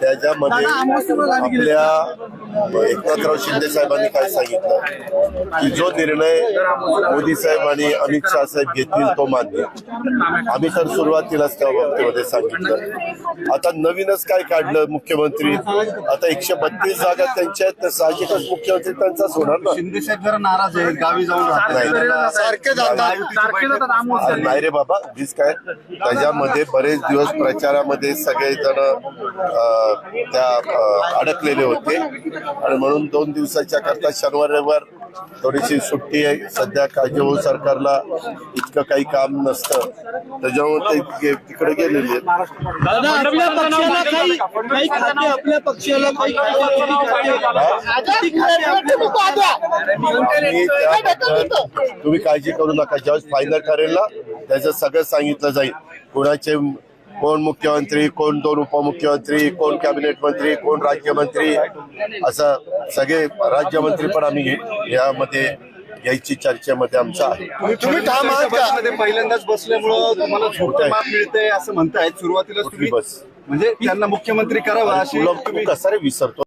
त्याच्यामध्ये आपल्या एकनाथराव शिंदे साहेबांनी काय सांगितलं? की जो निर्णय मोदी साहेब आणि अमित शहा साहेब घेतील तो मान्य. आम्ही तर सुरुवातीलाच त्या बाबतीमध्ये सांगितलं. आता नवीनच काय काढलं मुख्यमंत्री? आता एकशे बत्तीस जागा त्यांच्या आहेत तर साहजिकच मुख्यमंत्री त्यांचाच होणार ना? शिंदे साहेब जरा नाराज आहेत गावी जाऊन नाही. सारखे जातात. नाही रे बाबा वीज काय? त्याच्यामध्ये बरेच दिवस प्रचारामध्ये सगळेजण अं, त्या अडकलेले होते. आणि म्हणून दोन दिवसाच्या करता शनिवार रविवार थोडीशी सुट्टी आहे. सध्या काळजीभाऊ सरकारला इतकं काही काम नसतं. त्याच्यामुळे ते तिकडे गेलेले आपल्या पक्षाला तुम्ही काळजी करू नका. ज्यावेळेस फायनल ठरेल ना त्याचं सगळं सांगितलं जाईल. कोणाचे कोण मुख्यमंत्री कोण दोन उपमुख्यमंत्री कोण कॅबिनेट मंत्री कोण राज्यमंत्री असं सगळे राज्यमंत्री पण आम्ही यामध्ये यायची चर्चेमध्ये आमचं आहे. तुम्ही ठाम आहात का? पहिल्यांदाच बसल्यामुळं तुम्हाला झोपतं माप मिळतंय असं म्हणतायत. सुरुवातीला तुम्ही बस? म्हणजे त्यांना मुख्यमंत्री करावा अशी तुला तू कसा रे विसरतो